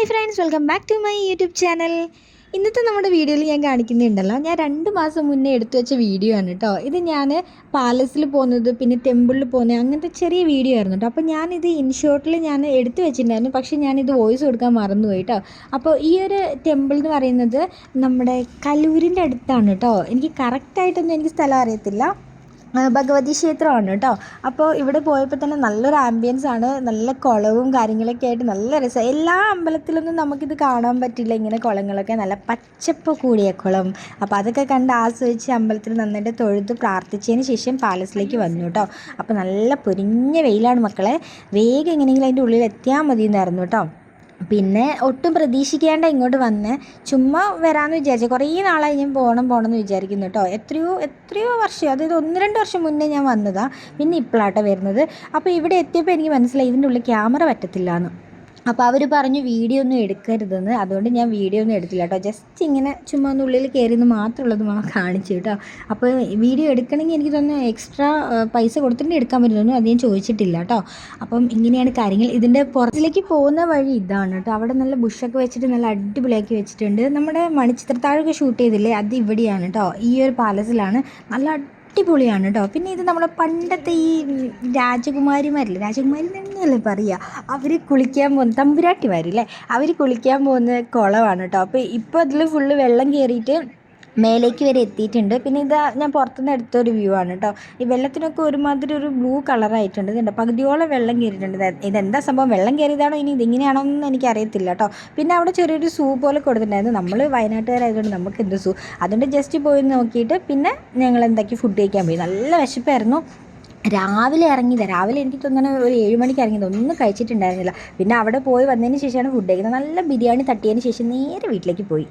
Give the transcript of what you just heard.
Hi friends welcome back to my YouTube channel ഇന്നത്തെ നമ്മുടെ വീഡിയോയിൽ ഞാൻ കാണിക്കുന്നുണ്ടല്ലോ. ഞാൻ രണ്ട് മാസം മുന്നേ എടുത്തു വെച്ച വീഡിയോ ആണ് കേട്ടോ ഇത് ഞാൻ പാലസിൽ പോകുന്നത് പിന്നെ ടെമ്പിളിൽ പോകുന്നത് അങ്ങനത്തെ ചെറിയ വീഡിയോ ആയിരുന്നു കേട്ടോ അപ്പോൾ ഞാനിത് ഇൻഷോർട്ടിൽ ഞാൻ എടുത്തു വെച്ചിട്ടുണ്ടായിരുന്നു. പക്ഷേ ഞാനിത് വോയിസ് കൊടുക്കാൻ മറന്നുപോയി കേട്ടോ അപ്പോൾ ഈ ഒരു ടെമ്പിൾ എന്ന് പറയുന്നത് നമ്മുടെ കലൂരിന്റെ അടുത്താണ് കേട്ടോ എനിക്ക് കറക്റ്റായിട്ടൊന്നും എനിക്ക് സ്ഥലം അറിയത്തില്ല. ഭഗവതി ക്ഷേത്രമാണ് കേട്ടോ. അപ്പോൾ ഇവിടെ പോയപ്പോൾ തന്നെ നല്ലൊരു ആംബിയൻസ് ആണ്. നല്ല കുളവും കാര്യങ്ങളൊക്കെ ആയിട്ട് നല്ല രസം. എല്ലാ അമ്പലത്തിലൊന്നും നമുക്കിത് കാണാൻ പറ്റില്ല. ഇങ്ങനെ കുളങ്ങളൊക്കെ നല്ല പച്ചപ്പ് കൂടിയ കുളം. അപ്പോൾ അതൊക്കെ കണ്ട് ആസ്വദിച്ച് അമ്പലത്തിൽ നന്നായിട്ട് തൊഴുത് പ്രാർത്ഥിച്ചതിന് ശേഷം പാലസിലേക്ക് വന്നു കേട്ടോ. അപ്പോൾ നല്ല പൊരിഞ്ഞ വെയിലാണ് മക്കളെ. വേഗം എങ്ങനെയെങ്കിലും അതിന്റെ ഉള്ളിൽ എത്തിയാൽ മതി എന്നായിരുന്നു കേട്ടോ. പിന്നെ ഒട്ടും പ്രതീക്ഷിക്കാണ്ട് ഇങ്ങോട്ട് വന്ന് ചുമ്മാ വരാമെന്ന് വിചാരിച്ചു കുറേ നാളായി ഞാൻ പോകണം പോകണം എന്ന് വിചാരിക്കുന്നു കേട്ടോ എത്രയോ എത്രയോ വർഷം അതായത് ഒന്ന് രണ്ട് വർഷം മുന്നേ ഞാൻ വന്നതാണ് പിന്നെ ഇപ്പോഴാട്ടോ വരുന്നത്. അപ്പോൾ ഇവിടെ എത്തിയപ്പോൾ എനിക്ക് മനസ്സിലായി ഇതിന്റെ ഉള്ളിൽ ക്യാമറ പറ്റത്തില്ല എന്ന് അപ്പോൾ അവർ പറഞ്ഞു വീഡിയോ ഒന്നും എടുക്കരുതെന്ന്. അതുകൊണ്ട് ഞാൻ വീഡിയോ ഒന്നും എടുത്തില്ല കേട്ടോ ജസ്റ്റ് ഇങ്ങനെ ചുമ്മാ ഉള്ളിൽ കയറിയെന്ന് മാത്രമുള്ളത് മാ കാണിച്ചു കേട്ടോ അപ്പോൾ വീഡിയോ എടുക്കണമെങ്കിൽ എനിക്ക് തോന്നുന്നു എക്സ്ട്രാ പൈസ കൊടുത്തിട്ട് എടുക്കാൻ പറ്റുന്നു അത് ഞാൻ ചോദിച്ചിട്ടില്ല കേട്ടോ അപ്പം ഇങ്ങനെയാണ് കാര്യങ്ങൾ. ഇതിന്റെ പുറത്തിലേക്ക് പോകുന്ന വഴി ഇതാണ് കേട്ടോ അവിടെ നല്ല ബുഷൊക്കെ വെച്ചിട്ട് നല്ല അടിപൊളിയാക്കി വെച്ചിട്ടുണ്ട്. നമ്മുടെ മണിച്ചിത്രത്താഴൊക്കെ ഷൂട്ട് ചെയ്തില്ലേ? അത് ഇവിടെയാണ് കേട്ടോ ഈ ഒരു പാലസിലാണ്. നല്ല അടിപൊളിയാണ് കേട്ടോ പിന്നെ ഇത് നമ്മുടെ പണ്ടത്തെ ഈ രാജകുമാരിമാരില്ലേ? രാജകുമാരി തന്നെയല്ലേ പറയുക അവർ കുളിക്കാൻ പോകുന്ന തമ്പുരാട്ടിമാരില്ലേ അവർ കുളിക്കാൻ പോകുന്ന കുളമാണ് കേട്ടോ അപ്പോൾ ഇപ്പോൾ അതിൽ ഫുള്ള് വെള്ളം കയറിയിട്ട് മേലേക്ക് വരെ എത്തിയിട്ടുണ്ട്. പിന്നെ ഇതാ ഞാൻ പുറത്തുനിന്ന് എടുത്തൊരു വ്യൂ ആണ് കേട്ടോ ഈ വെള്ളത്തിനൊക്കെ ഒരുമാതിരി ഒരു ബ്ലൂ കളറായിട്ടുണ്ട് ഇതുണ്ട്. പകുതിയോളം വെള്ളം കയറിയിട്ടുണ്ട് ഇത് ഇതെന്താ സംഭവം? വെള്ളം കയറിയതാണോ ഇനി? ഇതിങ്ങനെയാണോ എന്ന് എനിക്കറിയത്തില്ല കേട്ടോ പിന്നെ അവിടെ ചെറിയൊരു സൂ പോലെ കൊടുത്തിട്ടുണ്ടായിരുന്നു. നമ്മൾ വയനാട്ടുകാരായതുകൊണ്ട് നമുക്ക് എന്ത് സൂ അതുകൊണ്ട് ജസ്റ്റ് പോയി നോക്കിയിട്ട് പിന്നെ ഞങ്ങൾ എന്താക്കി ഫുഡ് കഴിക്കാൻ പോയി. നല്ല വിശപ്പായിരുന്നു. രാവിലെ ഇറങ്ങിയില്ല രാവിലെ എനിക്ക് ഒരു ഏഴ് മണിക്ക് ഇറങ്ങിയത്. ഒന്നും കഴിച്ചിട്ടുണ്ടായിരുന്നില്ല. പിന്നെ അവിടെ പോയി വന്നതിന് ശേഷമാണ് ഫുഡ് കഴിക്കുന്നത്. നല്ല ബിരിയാണി തട്ടിയതിന് ശേഷം നേരെ വീട്ടിലേക്ക് പോയി.